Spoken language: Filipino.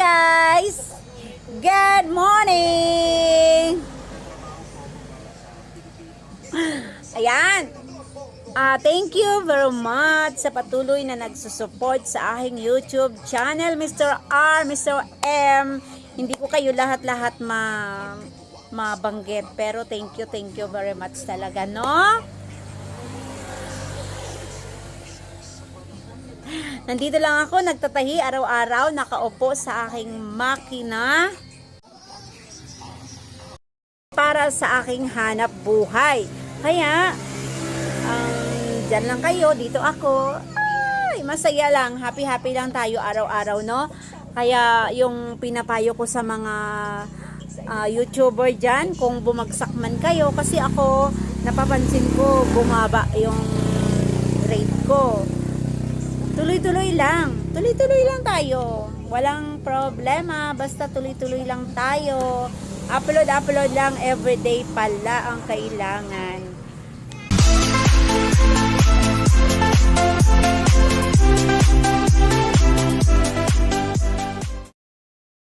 guys! Good morning! Ayan! Ah, thank you very much sa patuloy na nagsusupport sa aking YouTube channel, Mr. R, Mr. M. Hindi ko kayo lahat-lahat ma mabanggit, pero thank you, thank you very much talaga, no? Nandito lang ako, nagtatahi araw-araw, nakaupo sa aking makina para sa aking hanap buhay. Kaya, um, dyan lang kayo, dito ako. Ay, masaya lang, happy-happy lang tayo araw-araw, no? Kaya, yung pinapayo ko sa mga ah, YouTuber dyan, kung bumagsak man kayo, kasi ako, napapansin ko, bumaba yung rate ko. Tuloy-tuloy lang. Tuloy-tuloy lang tayo. Walang problema. Basta tuloy-tuloy lang tayo. Upload-upload lang everyday pala ang kailangan.